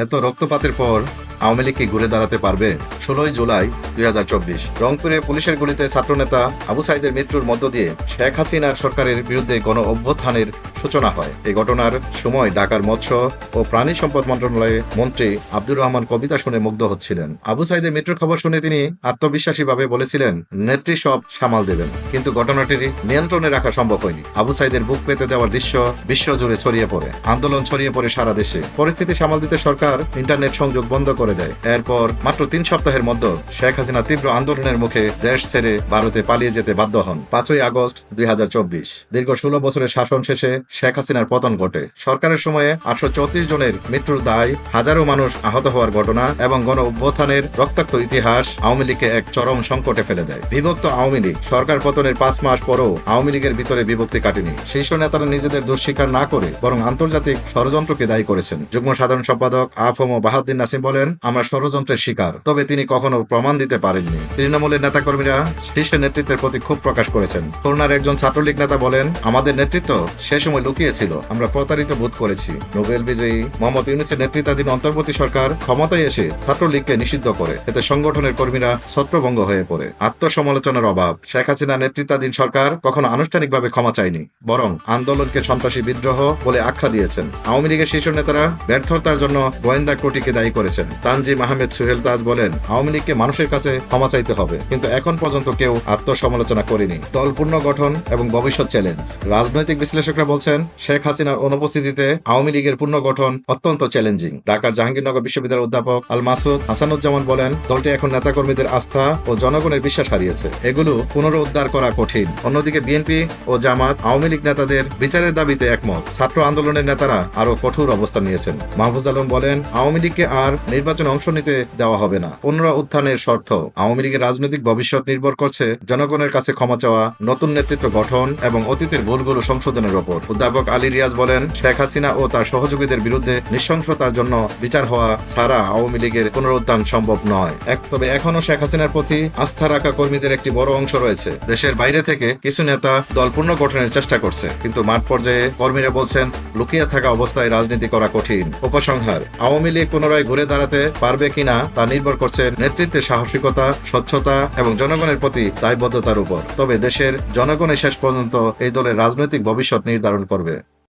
এত রক্তপাতের পর আওয়ামী লীগ কি ঘুরে দাঁড়াতে পারবে? ষোলোই জুলাই দুই হাজার চব্বিশ। রংপুরে পুলিশের গুলিতে ছাত্রনেতা আবু সাইদের মৃত্যুর মধ্য দিয়ে শেখ হাসিনার সরকারের বিরুদ্ধে গণ অভ্যুত্থানের সূচনা হয়। এই ঘটনার সময় ঢাকার মৎস্য ও প্রাণী সম্পদ মন্ত্রণালয়ে মন্ত্রী আব্দুর রহমান কবিতা শুনে মুগ্ধ হচ্ছিলেন। আবু সাইদের মৃত্যুর খবর শুনে তিনি আত্মবিশ্বাসীভাবে বলেছিলেন, নেত্রী সব সামাল দেবেন। কিন্তু ঘটনাটির নিয়ন্ত্রণে রাখা সম্ভব হয়নি। আবু সাইদের বুক পেতে দেওয়ার দৃশ্য বিশ্বজুড়ে ছড়িয়ে পড়ে। আন্দোলন ছড়িয়ে পড়ে সারা দেশে। পরিস্থিতি সামাল দিতে সরকার ইন্টারনেট সংযোগ বন্ধ করে দেয়। এরপর মাত্র তিন সপ্তাহের মধ্যে শেখ হাসিনা তীব্র আন্দোলনের মুখে দেশ ছেড়ে ভারতে পালিয়ে যেতে বাধ্য হন। পাঁচই আগস্ট দুই হাজার চব্বিশ, দীর্ঘ ষোলো বছরের শাসন শেষে শেখ হাসিনার পতন ঘটে। সরকারের সময়ে আটশো চৌত্রিশ জনের মৃত্যুর দায় হাজারো মানুষ আহত হওয়ার ঘটনা এবং গণ অভ্যুত্থানের রক্তাক্ত ইতিহাস আওয়ামী লীগকে এক চরম সংকটে ফেলে দেয়। বিভক্ত আওয়ামী লীগ সরকার পতনের পাঁচ মাস পরও আওয়ামী লীগের ভিতরে বিভক্তি কাটেনি। শীর্ষ নেতারা নিজেদের দোষ স্বীকার না করে বরং আন্তর্জাতিক ষড়যন্ত্রকে দায়ী করেছেন। যুগ্ম সাধারণ সম্পাদক আফম ও বাহাদ্দিন নাসিম বলেন আমরা ষড়যন্ত্রের শিকার। তবে তিনি কখনো প্রমাণ দিতে পারেননি। তৃণমূলের নেতাকর্মীরা শীর্ষ নেতৃত্বের প্রতি ক্ষোভ প্রকাশ করেছেন। খুলনার একজন ছাত্রলীগ নেতা বলেন, আমাদের নেতৃত্ব সে সময় লুকিয়েছিল। আমরা প্রতারিত বোধ করেছি। নোবেল বিজয়ী মোহাম্মদ ইউনুসের নেতৃত্বাধীন অন্তর্বর্তী সরকার ক্ষমতায় এসে ছাত্রলীগকে নিষিদ্ধ করে। এতে সংগঠনের কর্মীরা ছত্রভঙ্গ হয়ে পড়ে। আত্মসমালোচনার অভাব। শেখ হাসিনা নেতৃত্বাধীন সরকার কখনো আনুষ্ঠানিকভাবে ক্ষমা চায়নি, বরং আন্দোলনকে সন্ত্রাসী বিদ্রোহ বলে আখ্যা দিয়েছেন। আওয়ামী লীগের শীর্ষ নেতারা ব্যর্থতার জন্য গোয়েন্দা ত্রুটিকে দায়ী করেছেন। তানজিম আহমেদ সুহেল তাজ বলেন, আওয়ামী লীগকে মানুষের কাছে ক্ষমা চাইতে হবে, কিন্তু এখন পর্যন্ত কেউ আত্মসমালোচনা করেনি। দল পুনর্গঠন এবং ভবিষ্যৎ চ্যালেঞ্জ। রাজনৈতিক বিশ্লেষকরা বলছেন, শেখ হাসিনার অনুপস্থিতিতে আওয়ামী লীগের পুনর্গঠন অত্যন্ত চ্যালেঞ্জিং। ঢাকার জাহাঙ্গীরনগর বিশ্ববিদ্যালয়ের অধ্যাপক আল মাসুদ হাসানুজ্জামান বলেন, দলটি এখন নেতাকর্মীদের আস্থা ও জনগণের বিশ্বাস হারিয়েছে। এগুলো পুনরুদ্ধার করা কঠিন। অন্যদিকে বিএনপি ও জামাত আওয়ামী লীগ নেতাদের বিচারের দাবিতে একমত। ছাত্র আন্দোলনের নেতারা আরও কঠোর অবস্থান নিয়েছেন। মাহফুজ আলম বলেন, আওয়ামী লীগকে আর নির্বাচনে অংশ নিতে দেওয়া হবে না। পুনরা উত্থানের শর্ত। আওয়ামী লীগের রাজনৈতিক ভবিষ্যৎ নির্ভর করছে জনগণের কাছে ক্ষমা চাওয়া, নতুন নেতৃত্ব গঠন এবং অতীতের ভুলগুলো সংশোধনের ওপর। অধ্যাপক আলী রিয়াজ বলেন, শেখ হাসিনা ও তার সহযোগীদের বিরুদ্ধে নৃশংসতার জন্য বিচার হওয়া ছাড়া আওয়ামী লীগের পুনরুত্থান সম্ভব নয়। এক তবে এখনও শেখ হাসিনার প্রতি আস্থা রাখা কর্মীদের একটি বড় অংশ রয়েছে। দেশের বাইরে থেকে কিছু নেতা দল পুনর্গঠনের চেষ্টা করছে, কিন্তু মাঠ পর্যায়ে কর্মীরা বলছেন, লুকিয়ে থাকা অবস্থায় রাজনীতি করা কঠিন। উপসংহার, আওয়ামী লীগ পুনরায় ঘুরে দাঁড়াতে পারবে কিনা তা নির্ভর করছে নেতৃত্বের সাহসিকতা, স্বচ্ছতা এবং জনগণের প্রতি দায়বদ্ধতার উপর। তবে দেশের জনগণের শেষ পর্যন্ত এই দলের রাজনৈতিক ভবিষ্যৎ নির্ধারণ করবে।